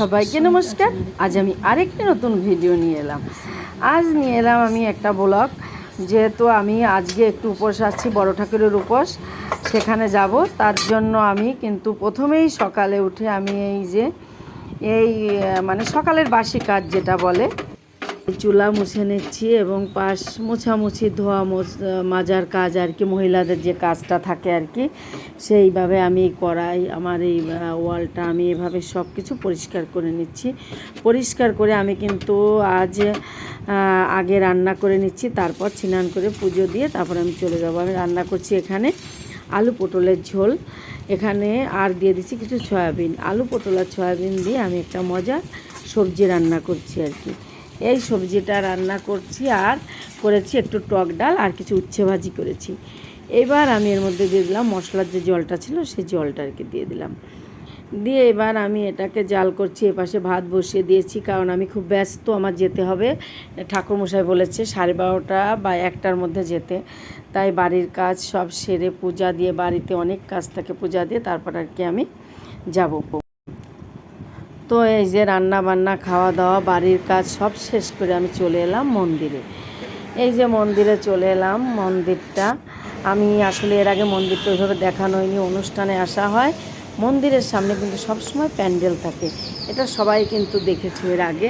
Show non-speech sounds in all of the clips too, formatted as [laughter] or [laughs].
সবাইকে নমস্কার। আজ আমি আরেকটি নতুন ভিডিও নিয়ে এলাম। আজ নিয়ে এলাম আমি একটা ব্লগ, যেহেতু আমি আজকে একটু উপোস আসছি বড় ঠাকুরের উপোস, সেখানে যাব। তার জন্য আমি কিন্তু প্রথমেই সকালে উঠে আমি এই যে, এই মানে সকালের বাসি কাজ যেটা বলে চুলা মুছে নিচ্ছি এবং পাশ মোছামুছি, ধোয়া মাজার কাজ আর কি, মহিলাদের যে কাজটা থাকে আর কি, সেইভাবে আমি করাই আমার এই ওয়ালটা আমি এভাবে সব কিছু পরিষ্কার করে নিচ্ছি। পরিষ্কার করে আমি কিন্তু আজ আগে রান্না করে নিচ্ছি, তারপর স্নান করে পুজো দিয়ে তারপর আমি চলে যাব। আমি রান্না করছি এখানে আলু পটলের ঝোল। এখানে আর দিয়ে দিচ্ছি কিছু সয়াবিন। আলু পটল আর সয়াবিন দিয়ে আমি একটা মজার সবজি রান্না করছি আর কি। এই সবজিটা রান্না করছি আর করেছি একটু টক ডাল আর কিছু উচ্ছে ভাজি করেছি। এবার আমি এর মধ্যে দিয়ে দিলাম মশলার যে জলটা ছিল সেই জলটা আর কি দিয়ে দিলাম। দিয়ে এবার আমি এটাকে জাল করছি, এপাশে ভাত বসিয়ে দিয়েছি কারণ আমি খুব ব্যস্ত, আমার যেতে হবে। ঠাকুরমশাই বলেছে সাড়ে বারোটা বা একটার মধ্যে যেতে। তাই বাড়ির কাজ সব সেরে পূজা দিয়ে, বাড়িতে অনেক কাজ থাকে পূজা দিয়ে, তারপর আর কি আমি যাব। তো এই যে রান্না বান্না, খাওয়া দাওয়া, বাড়ির কাজ সব শেষ করে আমি চলে এলাম মন্দিরে। এই যে মন্দিরে চলে এলাম, মন্দিরটা। আমি আসলে এর আগে মন্দিরটা ওইভাবে দেখানো হয়নি, অনুষ্ঠানে আসা হয়। মন্দিরের সামনে কিন্তু সবসময় প্যান্ডেল থাকে। এটা সবাই কিন্তু দেখেছ এর আগে।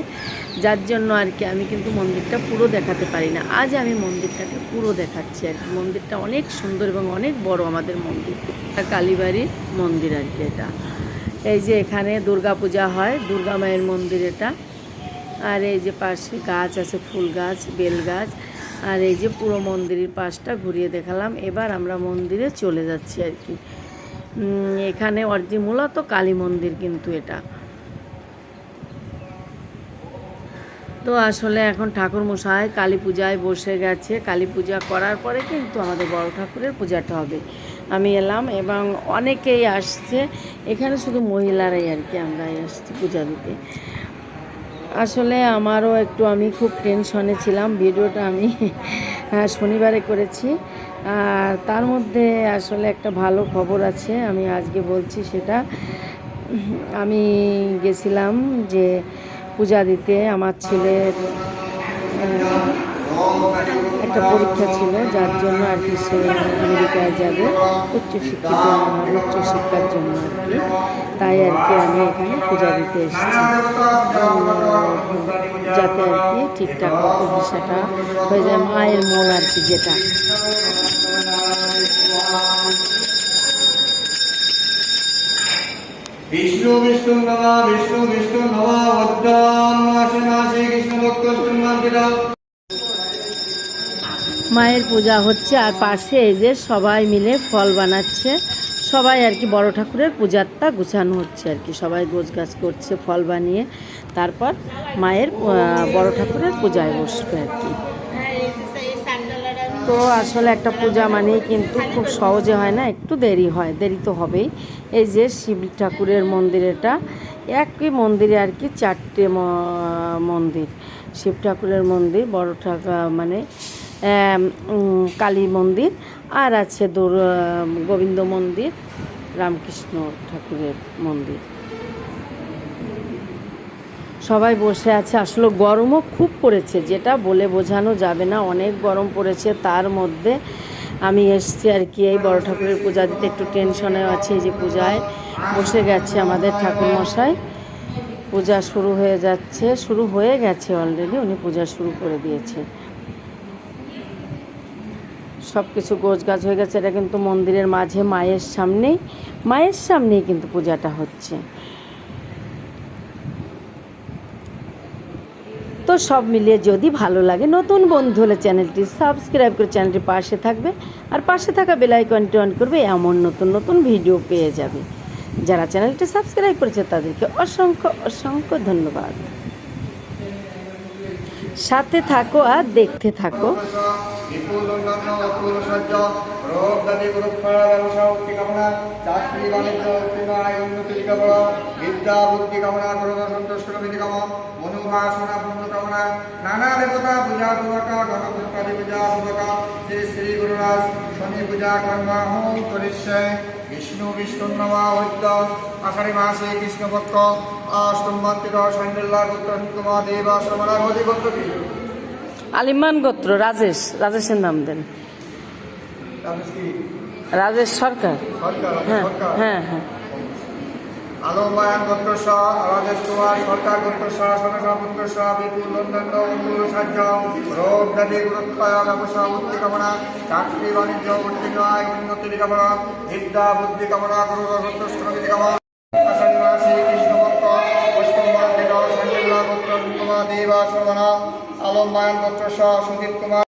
যার জন্য আর কি আমি কিন্তু মন্দিরটা পুরো দেখাতে পারি না। আজ আমি মন্দিরটাকে পুরো দেখাচ্ছি আর মন্দিরটা অনেক সুন্দর এবং অনেক বড় আমাদের মন্দির। এটা কালীবাড়ির মন্দির আর কি এটা। এই যে এখানে দুর্গা পূজা হয়, দুর্গা মায়ের মন্দির এটা। আর এই যে পাশে গাছ আছে, ফুল গাছ, বেল গাছ। আর এই যে পুরো মন্দিরের পাশটা ঘুরিয়ে দেখালাম। এবার আমরা মন্দিরে চলে যাচ্ছি আর কি। এখানে অর্জি মূলত কালী মন্দির কিন্তু এটা। তো আসলে এখন ঠাকুর মশাই কালী পূজায় বসে গেছে। কালী পূজা করার পরে কিন্তু আমাদের বড় ঠাকুরের পূজাটা হবে। আমি এলাম এবং অনেকেই আসছে। এখানে শুধু মহিলারাই আর কি আমরা আসছি পূজা দিতে। আসলে আমারও একটু আমি খুব টেনশনে ছিলাম, ভিডিওটা আমি [laughs] শনিবারে করেছি। আর তার মধ্যে আসলে একটা ভালো খবর আছে, আমি আজকে বলছি সেটা। আমি গেছিলাম যে পূজা দিতে আমার ছেলের একটা পরীক্ষা ছিল, যার জন্য আর কি সে আমেরিকায় যাবে, উচ্চশিক্ষিত উচ্চশিক্ষার জন্য আর কি। তাই আর কি আমি এখানে পূজা দিতে এসেছি। যাতে আর কি ঠিকঠাক ভিসাটা হয়ে যায়, মায়ের মন আর কি যেটা। বিষ্ণু বিষ্ণু, নমা, বিষ্ণু বিষ্ণু, নমা উদ্যান মাসে মাসে কৃষ্ণ ভক্ত মায়ের পূজা হচ্ছে আর পাশে এই যে সবাই মিলে ফল বানাচ্ছে। সবাই আর কি বড় ঠাকুরের পূজারটা গুছানো হচ্ছে আর কি। সবাই গোছ গাছ করছে, ফল বানিয়ে। তারপর মায়ের বড় ঠাকুরের পূজায় বসবে আর কি। তো আসলে একটা পূজা মানেই কিন্তু খুব সহজে হয় না, একটু দেরি হয়, দেরি তো হবেই। এই যে শিব ঠাকুরের মন্দির এটা একই মন্দিরে আর কি চারটে মন্দির। শিব ঠাকুরের মন্দির, বড় ঠাকুর মানে কালী মন্দির, আর আছে দৌর গোবিন্দ মন্দির, রামকৃষ্ণ ঠাকুরের মন্দির। সবাই বসে আছে। আসলে গরমও খুব পড়েছে, যেটা বলে বোঝানো যাবে না। অনেক গরম পড়েছে, তার মধ্যে আমি এসছি আর কি, এই বড় ঠাকুরের পূজা দিতে। একটু টেনশনে আছে যে পূজায় বসে গেছে আমাদের ঠাকুরমশাই। পূজা শুরু হয়ে যাচ্ছে, শুরু হয়ে গেছে অলরেডি উনি পূজা শুরু করে দিয়েছে। সব কিছু গোছ গাছ হয়ে গেছে, এটা কিন্তু মন্দিরের মাঝে, মায়ের সামনেই মায়ের সামনেই কিন্তু পূজাটা হচ্ছে। তো সব মিলিয়ে যদি ভালো লাগে, নতুন বন্ধু হলে চ্যানেলটি সাবস্ক্রাইব করে চ্যানেলটির পাশে থাকবে, আর পাশে থাকা বেল আইকনটি অন করবে, এমন নতুন নতুন ভিডিও পেয়ে যাবে। যারা চ্যানেলটি সাবস্ক্রাইব করেছে, তাদেরকে অসংখ্য অসংখ্য ধন্যবাদ। সাথে থাকো আর দেখতে থাকো। কামনা কামনা বিদ্যা বুদ্ধি কামনা সন্তুষ্ট বিধি নানা দেবতা পূজা পূজকা গণপুত্রাদি পূজা শ্রী শ্রী গুরুরাজ শনি পূজা কর্মা হোম করিষ্যে বিষ্ণু বিষ্ণু নমা হইত আষাঢ়ি মাসে কৃষ্ণপক্ষ সম্মানিত সান্ডিল্লা গোত্র কুমা দেবা গোত্র কি আলিমান গোত্র রাজেশ রাজেশের নাম দেন। রাজেশ সরকার। সরকার হ্যাঁ সরকার। হ্যাঁ হ্যাঁ। আলমায়ন গোত্র শাহ রাজেশ কুমার সরকার গোত্র শাহ সনসা পুত্র শাহ বিপুল নন্দন অঙ্কুল সাহায্য, রোগ ব্যাধি গুরুত্বয় ব্যবসা, উন্নতি কামনা, চাকরি, বাণিজ্য উত্তীর্ণ আয় উন্নতির কামনা বিদ্যা, বুদ্ধি কামনা গুরু কামনা দেব গোত্র দেবা শ্রমণা আলমায়ন গোত্র শাহ সুদীপ কুমার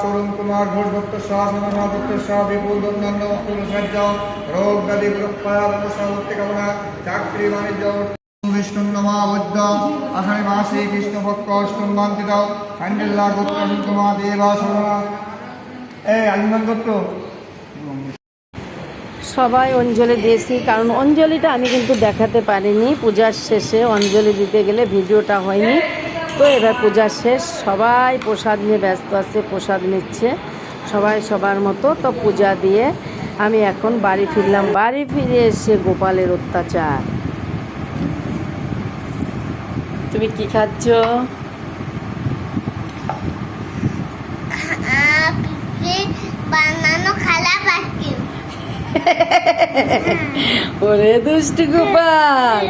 তরুণ কুমার ঘোষ ভক্ত শাহ সমনা ভক্ত শাহ, বিপুল অন্যান্য রোগ চাকরি, বাণিজ্য কৃষ্ণ ভক্ত কুমার দেবা সবাই অঞ্জলি দিয়েছি, কারণ অঞ্জলিটা আমি কিন্তু দেখাতে পারিনি। পূজার শেষে অঞ্জলি দিতে গেলে ভিডিওটা হয়নি। তো এবার পূজা শেষ। সবাই প্রসাদ নিয়ে ব্যস্ত আছে, প্রসাদ নিচ্ছে। সবাই সবার মতো তো পূজা দিয়ে আমি এখন বাড়ি ফিরলাম। বাড়ি ফিরে এসে গোপালের অত্যাচার। তুমি কি খাচ্ছ? বানানো খালা পাখি। [laughs] ওরে দুষ্টু গোপাল,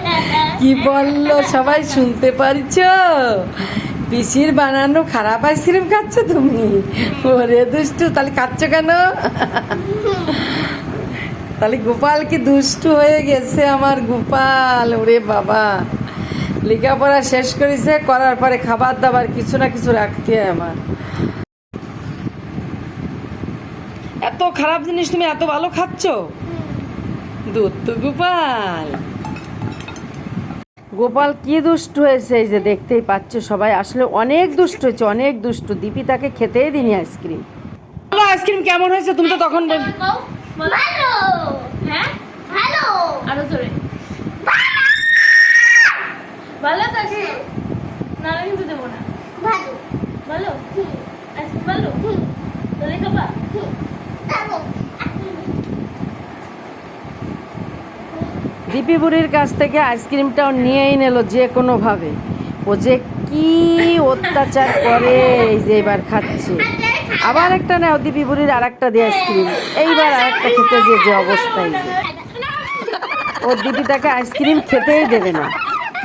কি বলল? সবাই শুনতে পারছ? পিসির বানানো খারাপ আইসক্রিম খাচ্ছ তুমি? ওরে দুষ্টু, তাহলে খাচ্ছ কেন? তাহলে গোপাল কি দুষ্টু হয়ে গেছে আমার গোপাল? ওরে বাবা। লেখাপড়া শেষ করেছে, করার পরে খাবার দাবার কিছু না কিছু রাখতে হয় আমার। খারাপ জিনিস তুমি এত ভালো খাচ্ছ? দুধ তো গোপাল। গোপাল কি দুষ্ট হয়েছে এই যে দেখতেই পাচ্ছ সবাই। আসলে অনেক দুষ্ট হয়েছে অনেক দুষ্ট। দীপি তাকে খেতেই দিনি আইসক্রিম। বলো আইসক্রিম কেমন হয়েছে? তুমি তো তখন বল- ভালো। হ্যাঁ? ভালো। আরও জোরে। ভালো। তো আছে না আমি কিন্তু দেবো না। ভালো। ভালো? ভালো তাহলে খাবা দীপি বুড়ির কাছ থেকে আইসক্রিমটাও নিয়েই নিল যে কোনোভাবে। ও যে কি অত্যাচার করে, এই যে এবার খাচ্ছে। আবার একটা নেও দীপি বুড়ির আর একটা দিয়ে আইসক্রিম। এইবার আর একটা খেতে যে যে অবস্থায় ও দিদি তাকে আইসক্রিম খেতেই দেবে না।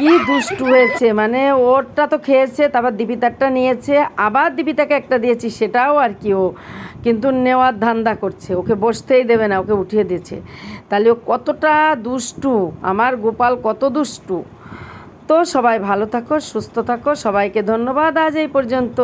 কি দুষ্টু হয়েছে? মানে ওরটা তো খেয়েছে, তারপর দীপিতারটা নিয়েছে, আবার দীপিতাকে একটা দিয়েছি, সেটাও আর কি ও কিন্তু নেওয়ার ধান্দা করছে। ওকে বসতেই দেবে না, ওকে উঠিয়ে দিয়েছে। তাহলে ও কতটা দুষ্টু? আমার গোপাল কত দুষ্টু? তো সবাই ভালো থাকো, সুস্থ থাকো, সবাইকে ধন্যবাদ আজ এই পর্যন্ত।